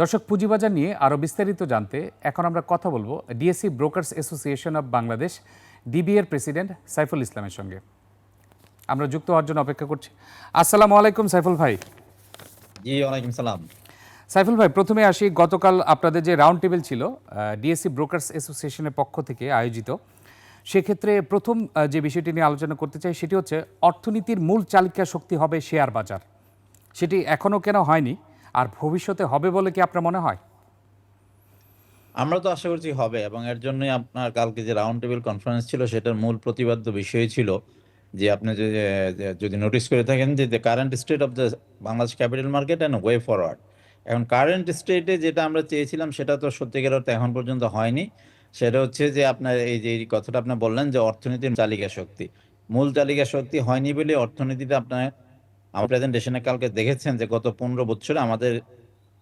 দর্শক পুঁজিবাজার নিয়ে আরও বিস্তারিত জানতে এখন আমরা কথা বলব DSE brokers association of Bangladesh ডিবিএর president Saiful ইসলামের সঙ্গে। আমরা যুক্ত হওয়ার জন্য অপেক্ষা করছি। আসসালামু আলাইকুম সাইফুল ভাই। জি ওয়ালাইকুম সালাম। সাইফুল ভাই প্রথমে আসি গতকাল আপনাদের যে রাউন্ড টেবিল ছিল ডিএসসি ব্রোকার্স অ্যাসোসিয়েশনের পক্ষ থেকে আয়োজিত সেক্ষেত্রে প্রথম যে বিষয়টি নিয়ে আলোচনা করতে চাই সেটি হচ্ছে অর্থনীতির মূল চালিকা শক্তি হবে শেয়ার বাজার। সেটি এখনও কেন হয়নি? আর ভবিষ্যতে হবে বলে কি আপনার মনে হয়? আমরা তো আশা করছি হবে এবং এর জন্যই আপনার কালকে যে রাউন্ড টেবিল কনফারেন্স ছিল সেটার মূল প্রতিবাদ্য বিষয় ছিল যে আপনি যদি নোটিস করে থাকেন যে the current state of the Bangladesh capital market and way forward এখন কারেন্ট স্টেটে যেটা আমরা চেয়েছিলাম সেটা তো সত্যিকার অর্থে এখন পর্যন্ত হয়নি। সেটা হচ্ছে যে আপনার এই যে কথাটা আপনি বললেন যে অর্থনীতির চালিকা শক্তি। মূল চালিকা শক্তি হয়নি বলে অর্থনীতিতে আপনার আমার প্রেজেন্টেশনে কালকে দেখেছেন যে গত পনেরো বছরে আমাদের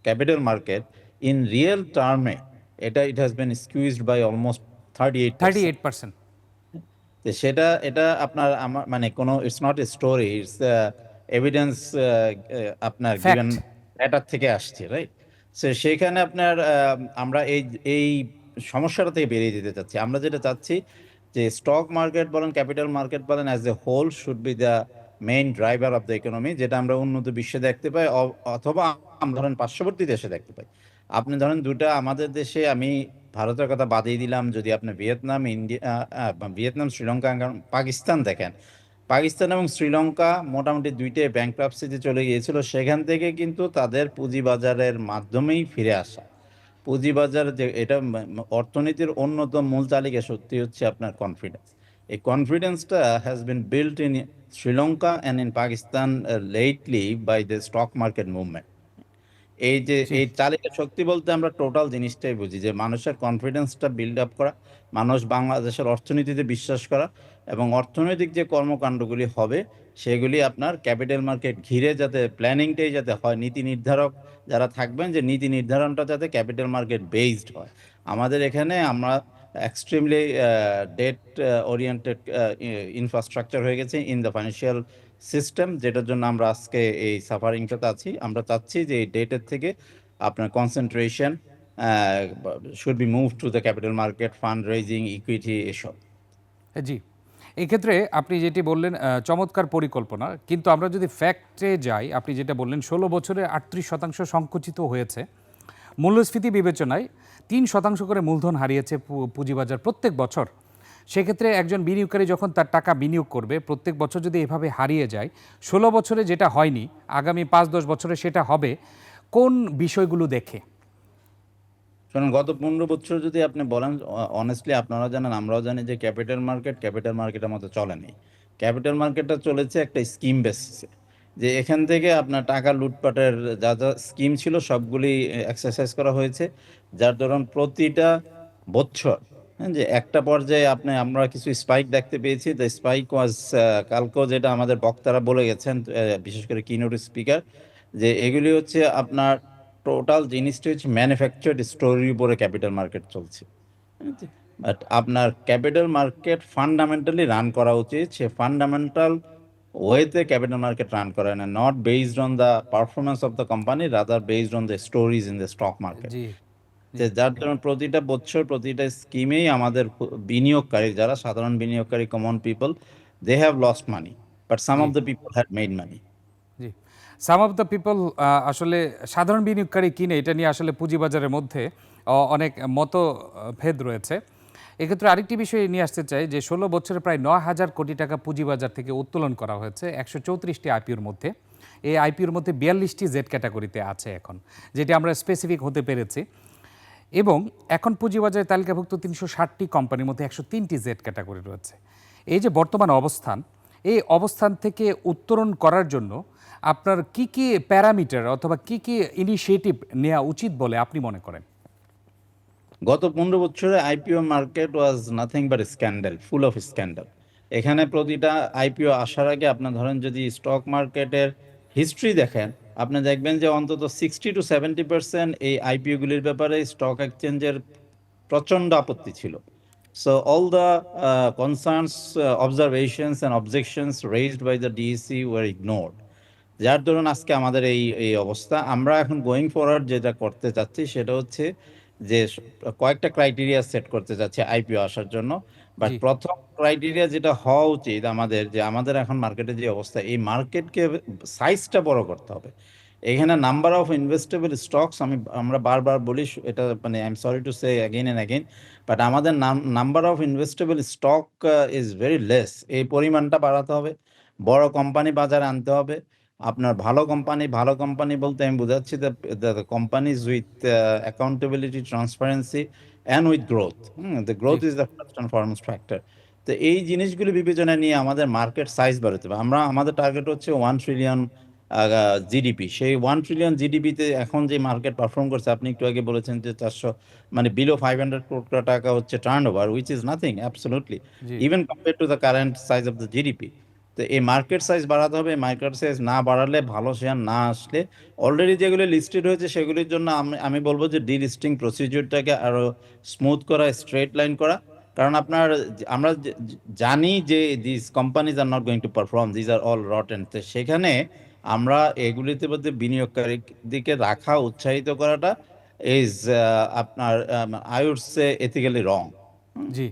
ক্যাপিটাল মার্কেট ইন রিয়েল টার্মে এটা it has been squeezed by almost thirty eight thirty eight percent সেটা এটা আপনার আমার মানে কোনো it's not a story it's evidence আপনার. গিভেন ডেটার থেকে আসছে রাইট সো সেখানে আপনার আহ, আমরা এই এই সমস্যাটা থেকে বেরিয়ে যেতে চাচ্ছি। আমরা যেটা চাচ্ছি যে স্টক মার্কেট বলেন ক্যাপিটাল মার্কেট বলেন as a whole should be the main driver of the economy যেটা আমরা উন্নত বিশ্বে দেখতে পাই অথবা আমরা ধরেন পার্শ্ববর্তী দেশে দেখতে পাই। আপনি ধরেন দুটা আমাদের দেশে আমি ভারতের কথা বাদই দিলাম, যদি আপনি Vietnam, India Vietnam, Sri Lanka Pakistan দেখেন। পাকিস্তান এবং শ্রীলঙ্কা মোটামুটি দুইটাই ব্যাংক্রাপসিতে চলে গিয়েছিল, সেখান থেকে কিন্তু তাদের পুঁজিবাজারের মাধ্যমেই ফিরে আসা। পুঁজিবাজার যে, এটা অর্থনীতির অন্যতম মূল তালিকা সত্যি হচ্ছে আপনার কনফিডেন্স এই কনফিডেন্সটা has been built in Sri Lanka and in Pakistan lately by the stock market movement এই যে এই চালিকা শক্তি বলতে আমরা টোটাল জিনিসটাই বুঝি যে মানুষের কনফিডেন্সটা বিল্ড আপ করা মানুষ বাংলাদেশের অর্থনীতিতে বিশ্বাস করা এবং অর্থনৈতিক যে কর্মকাণ্ডগুলি হবে সেগুলি আপনার ক্যাপিটাল মার্কেট ঘিরে যাতে প্ল্যানিংটাই যাতে হয় নীতি নির্ধারক যারা থাকবেন যে নীতি নির্ধারণটা যাতে ক্যাপিটাল মার্কেট বেসড হয়। আমাদের এখানে আমরা এক্সট্রিমলি ডেট ওরিয়েন্টেড ইনফ্রাস্ট্রাকচার হয়ে গেছে ইন দ্য ফাইন্যান্সিয়াল সিস্টেম যেটার জন্য আমরা আজকে এই সাফারিংটাতে আছি। আমরা চাচ্ছি যে এই ডেটের থেকে আপনার concentration should be move to the capital market fund raising equity এসব। জি। এক্ষেত্রে আপনি যেটি বললেন চমৎকার পরিকল্পনা, কিন্তু আমরা যদি ফ্যাক্টে যাই, আপনি যেটা বললেন, ষোলো বছরে আটত্রিশ শতাংশ সংকুচিত হয়েছে। মূল্যস্ফীতি বিবেচনায় তিন শতাংশ করে মূলধন হারিয়েছে পুঁজিবাজার প্রত্যেক বছর। সেক্ষেত্রে একজন বিনিয়োগকারী যখন তার টাকা বিনিয়োগ করবে, প্রত্যেক বছর যদি এভাবে হারিয়ে যায়, ষোলো বছরে যেটা হয়নি, আগামী পাঁচ দশ বছরে সেটা হবে, কোন বিষয়গুলো দেখে? শুনুন, গত পনেরো বছর যদি আপনি বলেন অনেস্টলি আপনারা জানেন, আমরাও জানি যে ক্যাপিটাল মার্কেট ক্যাপিটাল মার্কেটের মতো চলেনি ক্যাপিটাল মার্কেটটা চলেছে একটা স্কিম বেসিসে যে এখান থেকে আপনার টাকা লুটপাটের যা যা স্কিম ছিল সবগুলি এক্সারসাইজ করা হয়েছে। যার ধরুন প্রতিটা বছর হ্যাঁ, যে একটা পর্যায়ে আপনি আমরা কিছু স্পাইক দেখতে পেয়েছি। দ্য স্পাইক ওয়াজ কালকেও যেটা আমাদের বক্তারা বলে গেছেন বিশেষ করে কিনোট স্পিকার যে এগুলি হচ্ছে আপনার টোটাল জিনিসটি হচ্ছে ম্যানুফ্যাকচার্ড স্টোরির উপরে ক্যাপিটাল মার্কেট চলছে। বাট আপনার ক্যাপিটাল মার্কেট ফান্ডামেন্টালি রান করা উচিত। সে ফান্ডামেন্টাল ওয়েতে ক্যাপিটাল মার্কেট রান করে না not based on the performance of the company rather based on the stories in the stock market যে যার জন্য প্রতিটা বছর প্রতিটা স্কিমেই আমাদের বিনিয়োগকারী যারা সাধারণ বিনিয়োগকারী common people they have lost money but some of the people have made money some of the people আসলে সাধারণ বিনিয়োগকারী কিনে এটা নিয়ে আসলে পুঁজিবাজারের মধ্যে অনেক মতভেদ রয়েছে। এক্ষেত্রে আরেকটি বিষয় নিয়ে আসতে চাই যে, ষোলো বছরে প্রায় ন হাজার কোটি টাকা পুঁজিবাজার থেকে উত্তোলন করা হয়েছে একশো চৌত্রিশটি আইপিওর মধ্যে। এই আইপিওর মধ্যে বিয়াল্লিশটি জেড ক্যাটাগরিতে আছে এখন, যেটি আমরা স্পেসিফিক হতে পেরেছি। এবং এখন পুঁজিবাজারে তালিকাভুক্ত তিনশো ষাটটি কোম্পানির মধ্যে একশো তিনটি জেড ক্যাটাগরি রয়েছে। এই যে বর্তমান অবস্থান, এই অবস্থান থেকে উত্তরণ করার জন্য আপনার কি কি প্যারামিটার অথবা কি কি ইনিশিয়েটিভ নেওয়া উচিত বলে আপনি মনে করেন? গত পনেরো বছরে IPO market was nothing but scandal full of scandal এখানে প্রতিটা আইপিও আসার আগে আপনার ধরেন যদি স্টক মার্কেটের হিস্ট্রি দেখেন, আপনি দেখবেন যে অন্তত সিক্সটি টু সেভেন্টি পার্সেন্ট এই আইপিওগুলির ব্যাপারে স্টক এক্সচেঞ্জের প্রচণ্ড আপত্তি ছিল। So all the concerns observations and objections raised by the DSE were ignored যার দরুন আজকে আমাদের এই এই অবস্থা। আমরা এখন গোয়িং ফরওয়ার্ড যেটা করতে চাচ্ছি সেটা হচ্ছে যে কয়েকটা ক্রাইটেরিয়া সেট করতে যাচ্ছে আইপিও আসার জন্য। বাট প্রথম ক্রাইটেরিয়া যেটা হওয়া উচিত আমাদের যে আমাদের এখন মার্কেটে যে অবস্থা এই মার্কেটকে সাইজটা বড় করতে হবে। এখানে নাম্বার অফ ইনভেস্টেবল স্টকস আমি আমরা বারবার বলি এটা মানে I am sorry to say again and again but আমাদের number of investable stock is very less এই পরিমাণটা বাড়াতে হবে বড় কোম্পানি বাজারে আনতে হবে। আপনার ভালো কোম্পানি ভালো কোম্পানি বলতে আমি বোঝাচ্ছি the companies with accountability transparency and with growth the growth is the first and foremost factor তো এই জিনিসগুলো বিবেচনা নিয়ে আমাদের মার্কেট সাইজ বাড়াতে হবে। আমরা আমাদের টার্গেট হচ্ছে ওয়ান ট্রিলিয়ন জিডিপি সেই ওয়ান ট্রিলিয়ন জিডিপিতে এখন যে মার্কেট পারফর্ম করছে আপনি একটু আগে বলেছেন যে চারশো মানে বিলো ফাইভ হান্ড্রেড কোটি টাকা হচ্ছে turnover which is nothing absolutely even compare to the current size of the GDP তো এই মার্কেট সাইজ বাড়াতে হবে মার্কেট সাইজ না বাড়ালে ভালো শেয়ার না আসলে অলরেডি যেগুলো লিস্টেড হয়েছে সেগুলির জন্য আমি আমি বলব যে ডিলিস্টিং প্রসিডিউরটাকে আরও স্মুথ করা স্ট্রেট লাইন করা। কারণ আপনার আমরা জানি যে this companies are not going to perform these are all rot and সেখানে আমরা এগুলিতে মধ্যে বিনিয়োগকারী দিকে রাখা, উৎসাহিত করাটা ইজ আপনার I would say ethically wrong জি।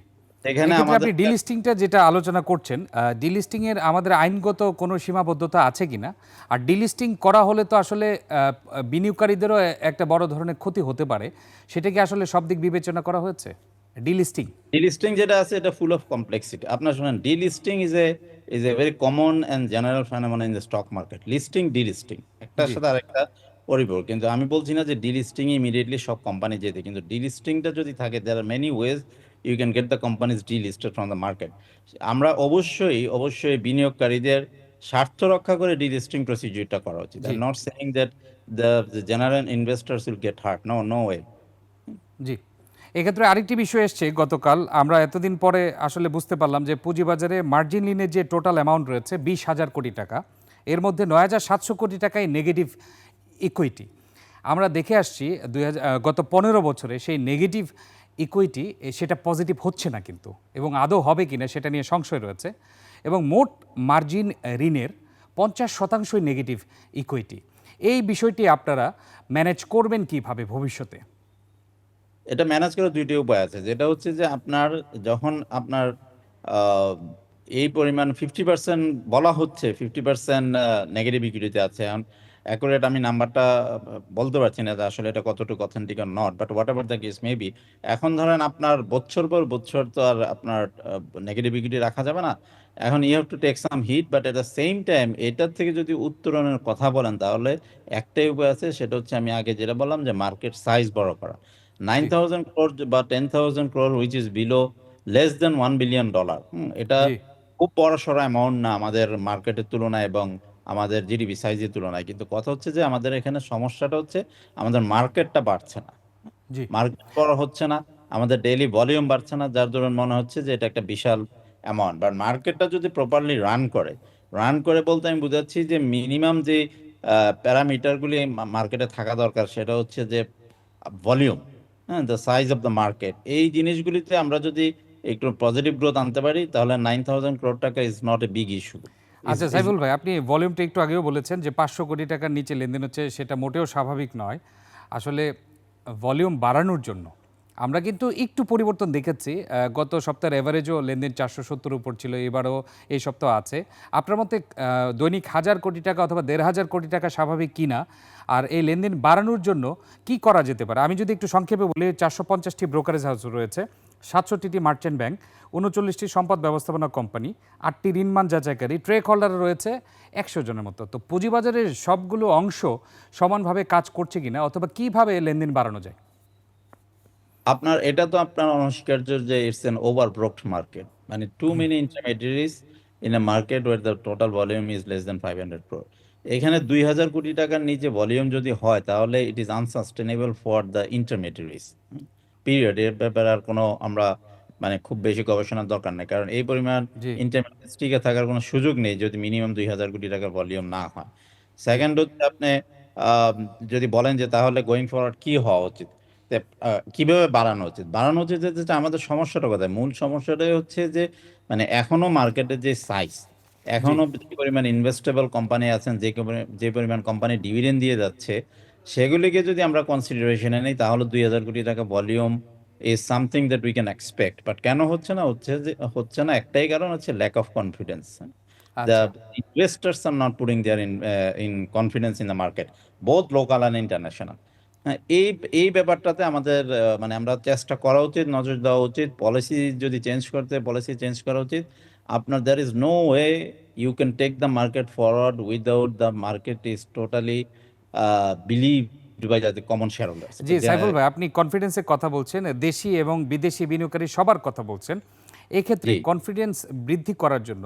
এখানে আমাদের আপনি ডিলিস্টিংটা যেটা আলোচনা করছেন ডিলিস্টিং এর আমাদের আইনগত কোনো সীমাবদ্ধতা আছে কিনা? আর ডিলিস্টিং করা হলে তো আসলে বিনিয়োগকারীদেরও একটা বড় ধরনের ক্ষতি হতে পারে। সেটা কি আসলে সব দিক বিবেচনা করা হয়েছে? ডিলিস্টিং ডিলিস্টিং যেটা আছে এটা ফুল অফ কমপ্লেক্সিটি আপনার শুনেন delisting is a is a very common and general phenomena in the stock market listing delisting একটার সাথে আরেকটা কিন্তু আমি বলছি না যে ডিলিস্টিং ইমিডিয়েটলি সব কোম্পানি যেতে কিন্তু ডিলিস্টিংটা যদি থাকে there are many ways you can get the companies delisted from the market আমরা অবশ্যই অবশ্যই বিনিয়োগকারীদের স্বার্থ রক্ষা করে ডিলিস্টিং প্রসিডিউরটা করা উচিত। I not saying that the general investors will get hurt no no way জি। এক্ষেত্রে আরেকটি বিষয় এসছে গতকাল। আমরা এতদিন পরে আসলে বুঝতে পারলাম যে পুঁজিবাজারে মার্জিন লিনের যে টোটাল অ্যামাউন্ট রয়েছে বিশ হাজার কোটি টাকা এর মধ্যে নয় হাজার সাতশো কোটি টাকাই নেগেটিভ ইকুইটি আমরা দেখে আসছি দুই হাজার গত পনেরো বছরে সেই নেগেটিভ ইকুইটি সেটা পজিটিভ হচ্ছে না কিন্তু এবং আদৌ হবে কিনা সেটা নিয়ে সংশয় রয়েছে এবং মোট মার্জিন ঋণের পঞ্চাশ শতাংশই নেগেটিভ ইকুইটি এই বিষয়টি আপনারা ম্যানেজ করবেন কীভাবে ভবিষ্যতে? এটা ম্যানেজ করার দুইটি উপায় আছে। যেটা হচ্ছে যে আপনার যখন আপনার এই পরিমাণ ফিফটি পার্সেন্ট বলা হচ্ছে ফিফটি পার্সেন্ট নেগেটিভ ইকুইটিতে আছে, এখন অ্যাকুরেট আমি নাম্বারটা বলতে পারছি না যে আসলে এটা কতটুকু authentic or not but whatever the case maybe এখন ধরেন আপনার বছর পর বছর তো আর আপনার নেগেটিভিটি রাখা যাবে না। এখন you have to take some heat but at the same time এটার থেকে যদি উত্তরণের কথা বলেন তাহলে একটাই উপায় আছে সেটা হচ্ছে আমি আগে যেটা বললাম যে মার্কেট সাইজ বড় করা। নাইন থাউজেন্ড ক্রোর বা ten thousand crore which is below less than one billion dollar এটা খুব বড় সড়ো অ্যামাউন্ট না আমাদের মার্কেটের তুলনায় এবং আমাদের জিডিপি সাইজের তুলনায়। কিন্তু কথা হচ্ছে যে আমাদের এখানে সমস্যাটা হচ্ছে আমাদের মার্কেটটা বাড়ছে না। মার্কেট বড় হচ্ছে না আমাদের ডেইলি ভলিউম বাড়ছে না যার দরুন মনে হচ্ছে যে এটা একটা বিশাল অ্যামাউন্ট বাট মার্কেটটা যদি প্রপারলি রান করে রান করে বলতে আমি বুঝাচ্ছি যে মিনিমাম যে প্যারামিটারগুলি মার্কেটে থাকা দরকার সেটা হচ্ছে যে ভলিউম হ্যাঁ the size of the market এই জিনিসগুলিতে আমরা যদি একটু পজিটিভ গ্রোথ আনতে পারি তাহলে nine thousand crore taka is not a big issue আচ্ছা সাইফুল ভাই আপনি ভলিউমটা একটু আগেও বলেছেন যে পাঁচশো কোটি টাকার নিচে লেনদেন হচ্ছে সেটা মোটেও স্বাভাবিক নয়। আসলে ভলিউম বাড়ানোর জন্য। আমরা কিন্তু একটু পরিবর্তন দেখেছি। গত সপ্তাহের এভারেজও লেনদেন চারশো সত্তর উপর ছিল এবারও এই সপ্তাহ আছে। আপনার মতে দৈনিক হাজার কোটি টাকা অথবা দেড় হাজার কোটি টাকা স্বাভাবিক কিনা? আর এই লেনদেন বাড়ানোর জন্য কি করা যেতে পারে? আমি যদি একটু সংক্ষেপে বলি চারশো পঞ্চাশটি ব্রোকারেজ হাউস রয়েছে। সাতষট্টিটি মার্চেন্ট ব্যাংক উনচল্লিশটি সম্পদ ব্যবস্থাপনা কোম্পানি আটটি ঋণমান যাচাইকারী ট্রেক হোল্ডার রয়েছে একশো জনের মতো। তো পুঁজিবাজারের সবগুলো অংশ সমানভাবে কাজ করছে কিনা অথবা কীভাবে লেনদেন বাড়ানো যায়? আপনার এটা তো আপনার অনস্বীকার্য যে it's an over brokered market মানে too many intermediaries in a market where the total volume is less than five hundred crore এখানে দুই হাজার কোটি টাকার নিচে ভলিউম যদি হয় তাহলে it is unsustainable for the intermediaries period এর ব্যাপারে আর কোনো আমরা মানে খুব বেশি গবেষণার দরকার নেই। কারণ এই পরিমাণ ইন্টারমিডিয়েট টিকে থাকার কোনো সুযোগ নেই যদি মিনিমাম দুই হাজার কোটি টাকার ভলিউম না হয়। সেকেন্ড হচ্ছে আপনি যদি বলেন যে তাহলে গোয়িং ফরওয়ার্ড কি হওয়া উচিত? কীভাবে বাড়ানো উচিত? বাড়ানো উচিত যে যে আমাদের সমস্যাটা কোথায়? মূল সমস্যাটাই হচ্ছে যে মানে এখনও মার্কেটের যে সাইজ এখনও যে পরিমাণ ইনভেস্টেবল কোম্পানি আছেন যে যে পরিমাণ কোম্পানি ডিভিডেন্ড দিয়ে যাচ্ছে সেগুলিকে যদি আমরা কনসিডারেশনে নিই তাহলে দুই হাজার কোটি টাকা volume is something that we can expect but কেন হচ্ছে না? হচ্ছে যে হচ্ছে না একটাই কারণ হচ্ছে lack of confidence investors are not putting their in, uh, in confidence in the market, both local হ্যাঁ, এই এই ব্যাপারটাতে আমাদের মানে আমরা চেষ্টা করা উচিত নজর দেওয়া উচিত পলিসি যদি চেঞ্জ করতে পলিসি চেঞ্জ করা উচিত আপনার there is no way you can take the market forward without the market is totally believed by the common shareholders জি সাইফুল ভাই আপনি কনফিডেন্সের কথা বলছেন দেশি এবং বিদেশি বিনিয়োগকারী সবার কথা বলছেন। এক্ষেত্রে কনফিডেন্স বৃদ্ধি করার জন্য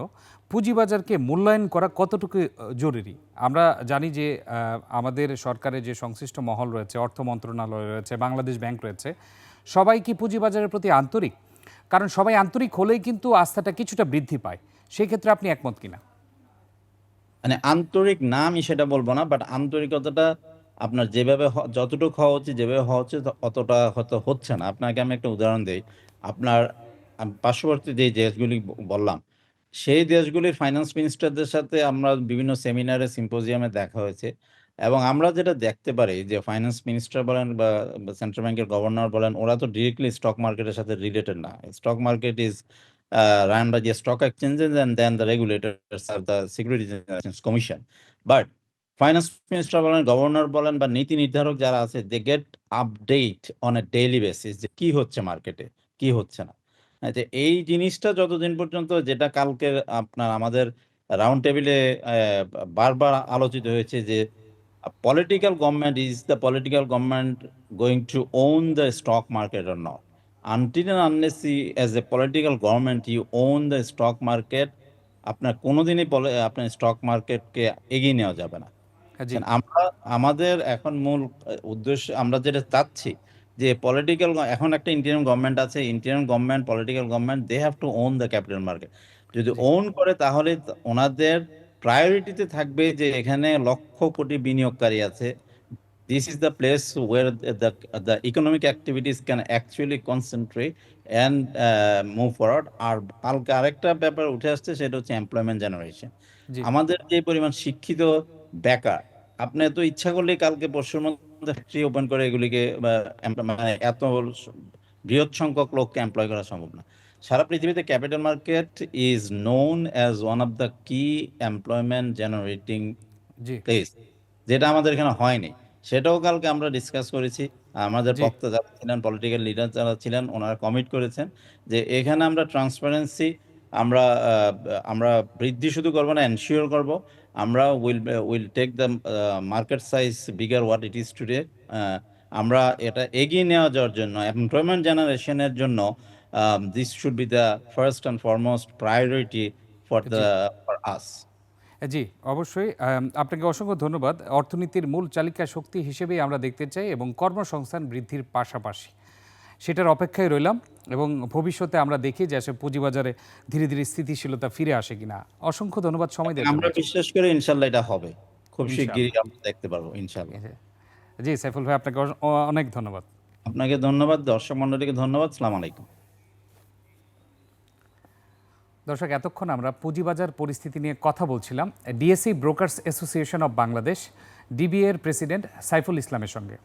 পুঁজিবাজারকে মূল্যায়ন করা কতটুকু জরুরি? আমরা জানি যে আমাদের সরকারের যে সংশ্লিষ্ট মহল রয়েছে অর্থ মন্ত্রণালয় রয়েছে বাংলাদেশ ব্যাংক রয়েছে সবাই কি পুঁজিবাজারের প্রতি আন্তরিক? কারণ সবাই আন্তরিক হলেই কিন্তু আস্থাটা কিছুটা বৃদ্ধি পায়। সেই ক্ষেত্রে আপনি একমত কিনা? মানে আন্তরিক না আমি সেটা বলব না বাট আন্তরিকতাটা আপনার যেভাবে যতটুকু হওয়া উচিত, যেভাবে হওয়া উচিত, অতটা হয়তো হচ্ছে না। আপনাকে আমি একটা উদাহরণ দিই। আপনার পার্শ্ববর্তী যে দেশগুলি বললাম, সেই দেশগুলির ফাইন্যান্স মিনিস্টারদের সাথে আমরা বিভিন্ন সেমিনারে সিম্পোজিয়ামে দেখা হয়েছে। এবং আমরা যেটা দেখতে পারি যে ফাইন্যান্স মিনিস্টার বলেন বা সেন্ট্রাল ব্যাংকের গভর্নর বলেন, ওরা তো ডিরেক্টলি স্টক মার্কেটের সাথে রিলেটেড না। Stock market is run by the stock exchanges and then the regulators are the Securities Exchange Commission. But finance minister বলেন গভর্নর বলেন বা নীতি নির্ধারক যারা আছে they get update on a daily basis যে কি হচ্ছে মার্কেটে কি হচ্ছে না যে এই জিনিসটা যতদিন পর্যন্ত যেটা কালকে আপনার আমাদের রাউন্ড টেবিলে বারবার আলোচিত হয়েছে যে political government is the political government going to own the stock market or not unless you, as a political government you own the stock market আপনার কোনোদিনই আপনার স্টক মার্কেটকে এগিয়ে নেওয়া যাবে না। হ্যাঁ, আমরা আমাদের এখন মূল উদ্দেশ্য আমরা যেটা চাচ্ছি যে পলিটিক্যাল এখন একটা ইন্ডিয়ান গভর্নমেন্ট আছে Indian government political government they have to own the capital market যদি ওন করে তাহলে ওনাদের প্রায়োরিটিতে থাকবে যে এখানে লক্ষ কোটি বিনিয়োগকারী আছে। This is the place where the, the, the economic activities can actually concentrate and uh, move forward. আর কালকে আরেকটা ব্যাপার উঠে আসছে সেটা হচ্ছে এমপ্লয়মেন্ট জেনারেশন আমাদের যে পরিমাণ শিক্ষিত বেকার আপনি তো ইচ্ছা করলে কালকে পরশুর মধ্যে ফ্যাক্টরি ওপেন করে এগুলিকে মানে এত বৃহৎ সংখ্যক লোককে এমপ্লয় করা সম্ভব না। সারা পৃথিবীতে capital market is known as one of the key employment generating place যেটা আমাদের এখানে হয়নি। সেটাও কালকে আমরা ডিসকাস করেছি। আমাদের। বক্তা যারা ছিলেন পলিটিক্যাল লিডার যারা ছিলেন ওনারা কমিট করেছেন যে এখানে আমরা ট্রান্সপারেন্সি আমরা আমরা বৃদ্ধি শুধু করব না এনশিওর করব। আমরা will will take the market size bigger what it is today আমরা এটা এগিয়ে নেওয়া যাওয়ার জন্য এমপ্লয়মেন্ট জেনারেশনের জন্য this should be the first and foremost priority for the for us জি অবশ্যই। আপনাকে অসংখ্য ধন্যবাদ। অর্থনীতির মূল চালিকা শক্তি হিসেবেই আমরা দেখতে চাই এবং কর্মসংস্থান বৃদ্ধির পাশাপাশি। সেটার অপেক্ষায় রইলাম এবং ভবিষ্যতে আমরা দেখি যে আসলে পুঁজিবাজারে ধীরে ধীরে স্থিতিশীলতা ফিরে আসে কিনা। অসংখ্য ধন্যবাদ সময় দেওয়ার আমরা বিশ্বাস করি ইনশাল্লাহ এটা হবে। খুব ইনশাআল্লাহ। শিগগিরই আমরা দেখতে পারব ইনশাল্লাহ। জি সাইফুল ভাই আপনাকে অনেক ধন্যবাদ। আপনাকে ধন্যবাদ দর্শক মন্ডলীকে ধন্যবাদ সালাম আলাইকুম। দর্শক, এতক্ষণ আমরা পুঁজিবাজার পরিস্থিতি নিয়ে কথা বলছিলাম। DSE brokers association of Bangladesh, ডিবিএর president Saiful ইসলামের সঙ্গে।